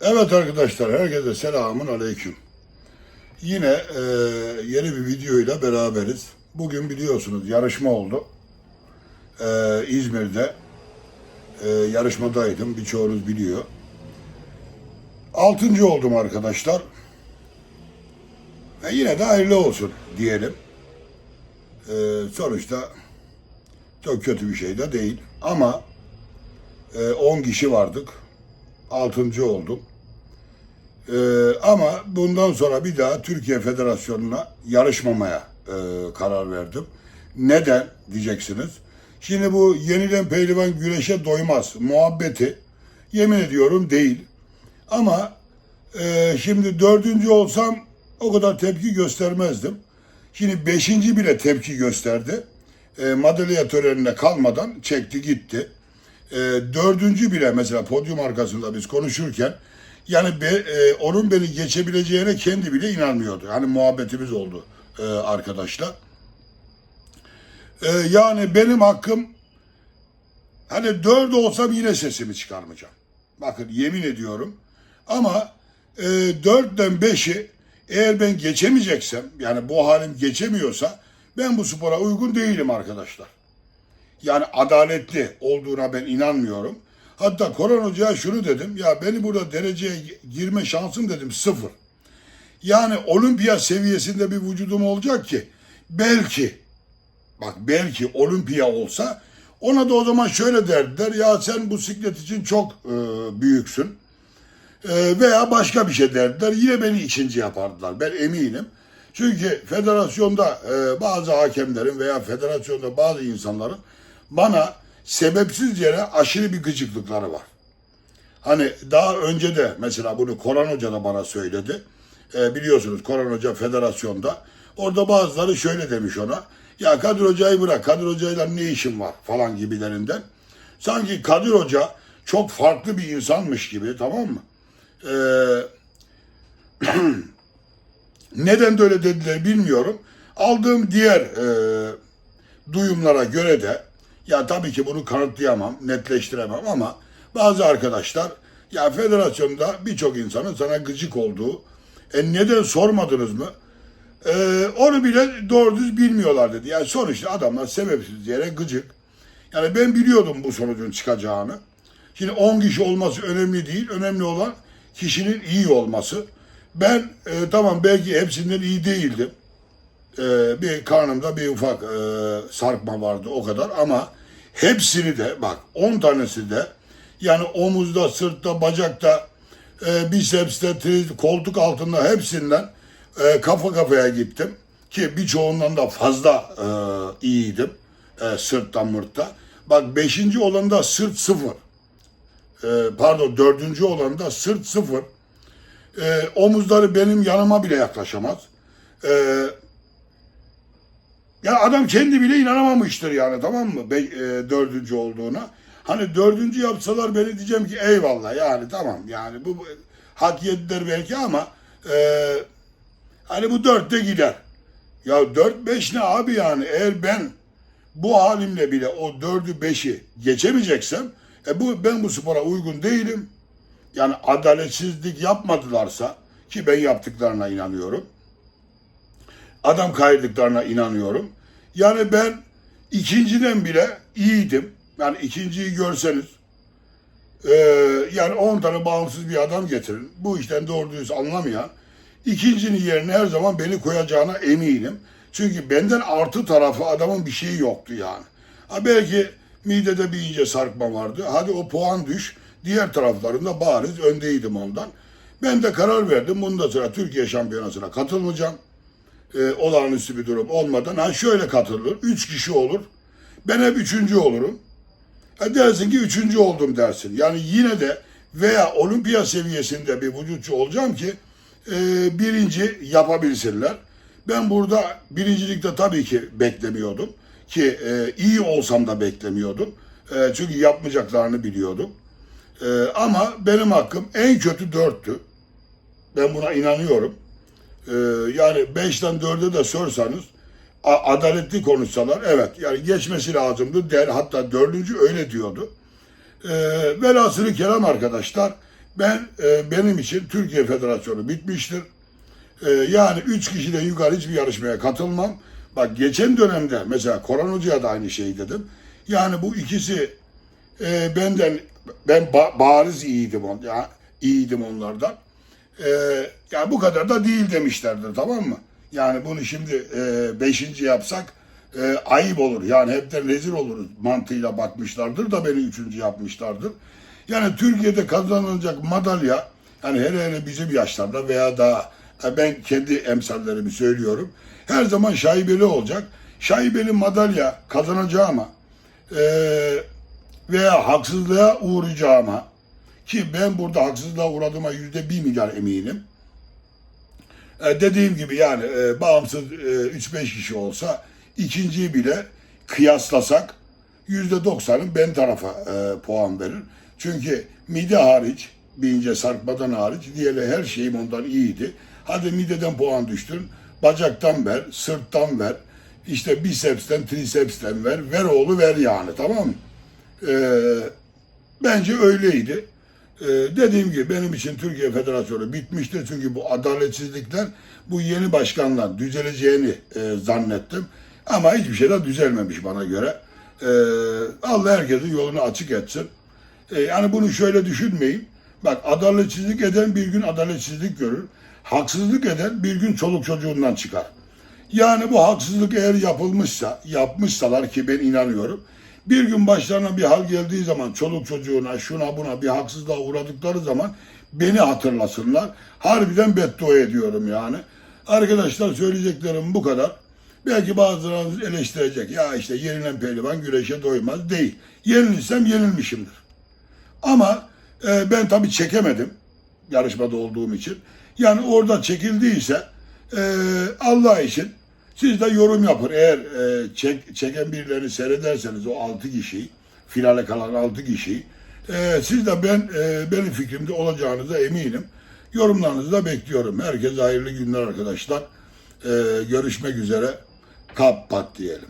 Evet arkadaşlar, herkese selamun aleyküm. Yine e, yeni bir videoyla beraberiz. Bugün biliyorsunuz yarışma oldu. E, İzmir'de e, yarışmadaydım, birçoğunuz biliyor. Altıncı oldum arkadaşlar. Ve yine de hayırlı olsun diyelim. E, sonuçta çok kötü bir şey de değil. Ama e, 10 kişi vardık. Altıncı oldum. Ee, ama bundan sonra bir daha Türkiye Federasyonu'na yarışmamaya e, karar verdim. Neden diyeceksiniz. Şimdi bu yenilen pehlivan güreşe doymaz muhabbeti yemin ediyorum değil. Ama e, şimdi dördüncü olsam o kadar tepki göstermezdim. Şimdi beşinci bile tepki gösterdi. E, madalya törenine kalmadan çekti gitti. E, dördüncü bile mesela podyum arkasında biz konuşurken yani be, e, onun beni geçebileceğine kendi bile inanmıyordu. Hani muhabbetimiz oldu e, arkadaşlar. E, yani benim hakkım hani dört olsam yine sesimi çıkarmayacağım. Bakın yemin ediyorum. Ama e, dörtten beşi eğer ben geçemeyeceksem yani bu halim geçemiyorsa ben bu spora uygun değilim arkadaşlar. Yani adaletli olduğuna ben inanmıyorum. Hatta Koran Hoca'ya şunu dedim. Ya beni burada dereceye girme şansım dedim sıfır. Yani olimpiya seviyesinde bir vücudum olacak ki belki bak belki olimpiya olsa ona da o zaman şöyle derdiler. Ya sen bu siklet için çok e, büyüksün. E, veya başka bir şey derdiler. Yine beni ikinci yapardılar. Ben eminim. Çünkü federasyonda e, bazı hakemlerin veya federasyonda bazı insanların bana sebepsiz yere aşırı bir gıcıklıkları var. Hani daha önce de mesela bunu Koran Hoca da bana söyledi. E, biliyorsunuz Koran Hoca federasyonda. Orada bazıları şöyle demiş ona. Ya Kadir Hoca'yı bırak. Kadir Hoca'yla ne işin var falan gibilerinden. Sanki Kadir Hoca çok farklı bir insanmış gibi tamam mı? Eee neden de öyle dediler bilmiyorum. Aldığım diğer e, duyumlara göre de ya tabii ki bunu kanıtlayamam, netleştiremem ama bazı arkadaşlar ya federasyonda birçok insanın sana gıcık olduğu e neden sormadınız mı? E, onu bile doğru düz bilmiyorlar dedi. Yani sonuçta adamlar sebepsiz yere gıcık. Yani ben biliyordum bu sonucun çıkacağını. Şimdi 10 kişi olması önemli değil. Önemli olan kişinin iyi olması. Ben e, tamam belki hepsinden iyi değildim. E, bir karnımda bir ufak e, sarkma vardı o kadar ama hepsini de bak 10 tanesi de yani omuzda, sırtta, bacakta, e, bisepste, triz, koltuk altında hepsinden e, kafa kafaya gittim. Ki birçoğundan da fazla e, iyiydim. E, sırttan mırtta. Bak beşinci olanda sırt sıfır. E, pardon dördüncü olanda sırt sıfır. E, omuzları benim yanıma bile yaklaşamaz. E, ya adam kendi bile inanamamıştır yani tamam mı? Be, e, dördüncü olduğuna. Hani dördüncü yapsalar beni diyeceğim ki eyvallah yani tamam yani bu, bu hak yediler belki ama e, hani bu dörtte gider. Ya dört beş ne abi yani eğer ben bu halimle bile o dördü beşi geçemeyeceksem e bu ben bu spora uygun değilim. Yani adaletsizlik yapmadılarsa ki ben yaptıklarına inanıyorum. Adam kayırdıklarına inanıyorum. Yani ben ikinciden bile iyiydim. Yani ikinciyi görseniz e, yani 10 tane bağımsız bir adam getirin. Bu işten doğru düz anlamayan ikincinin yerine her zaman beni koyacağına eminim. Çünkü benden artı tarafı adamın bir şeyi yoktu yani. Ha belki midede bir ince sarkma vardı. Hadi o puan düş. Diğer taraflarında bariz öndeydim ondan. Ben de karar verdim. Bundan sonra Türkiye Şampiyonası'na katılmayacağım. Ee, olağanüstü bir durum olmadan. Ha şöyle katılır. Üç kişi olur. Ben hep üçüncü olurum. Ha dersin ki üçüncü oldum dersin. Yani yine de veya olimpiya seviyesinde bir vücutçu olacağım ki e, birinci yapabilsinler. Ben burada birincilikte tabii ki beklemiyordum. Ki e, iyi olsam da beklemiyordum. E, çünkü yapmayacaklarını biliyordum. E, ama benim hakkım en kötü dörttü. Ben buna inanıyorum. E, yani beşten dörde de sorsanız adaletli konuşsalar evet yani geçmesi lazımdı der hatta dördüncü öyle diyordu. E, velhasılı kelam arkadaşlar Ben e, benim için Türkiye Federasyonu bitmiştir. E, yani üç kişiden yukarı hiçbir yarışmaya katılmam. Bak geçen dönemde mesela Koran Hoca'ya da aynı şeyi dedim. Yani bu ikisi e, benden ben ba- bariz iyiydim on, ya, iyiydim onlardan. E, ya bu kadar da değil demişlerdir tamam mı? Yani bunu şimdi e, beşinci yapsak e, ayıp olur. Yani hepten rezil oluruz mantığıyla bakmışlardır da beni üçüncü yapmışlardır. Yani Türkiye'de kazanılacak madalya yani hele hele bizim yaşlarda veya daha e, ben kendi emsallerimi söylüyorum. Her zaman şaibeli olacak. Şaibeli madalya kazanacağıma e, veya haksızlığa uğrayacağıma ki ben burada haksızlığa uğradığıma yüzde bir milyar eminim. E, dediğim gibi yani e, bağımsız e, 3-5 kişi olsa ikinciyi bile kıyaslasak yüzde doksanın ben tarafa e, puan verir. Çünkü mide hariç, bir ince sarkmadan hariç diğerleri her şeyim ondan iyiydi. Hadi mideden puan düştün, bacaktan ver, sırttan ver, işte bisepsten, trisepsten ver, ver oğlu ver yani tamam mı? E, bence öyleydi. Ee, dediğim gibi benim için Türkiye Federasyonu bitmiştir. Çünkü bu adaletsizlikler bu yeni başkanla düzeleceğini e, zannettim. Ama hiçbir şey de düzelmemiş bana göre. Ee, Allah herkesin yolunu açık etsin. Ee, yani bunu şöyle düşünmeyin. Bak adaletsizlik eden bir gün adaletsizlik görür. Haksızlık eden bir gün çoluk çocuğundan çıkar. Yani bu haksızlık eğer yapılmışsa, yapmışsalar ki ben inanıyorum. Bir gün başlarına bir hal geldiği zaman çoluk çocuğuna, şuna buna bir haksızlığa uğradıkları zaman beni hatırlasınlar. Harbiden beddua ediyorum yani. Arkadaşlar söyleyeceklerim bu kadar. Belki bazılarınız eleştirecek. Ya işte yenilen pehlivan güreşe doymaz. Değil. Yenilirsem yenilmişimdir. Ama e, ben tabii çekemedim yarışmada olduğum için. Yani orada çekildiyse e, Allah için siz de yorum yapın. Eğer e, çek, çeken birilerini seyrederseniz o altı kişiyi, finale kalan altı kişiyi, e, siz de ben e, benim fikrimde olacağınıza eminim. Yorumlarınızı da bekliyorum. Herkese hayırlı günler arkadaşlar. E, görüşmek üzere. Kapat diyelim.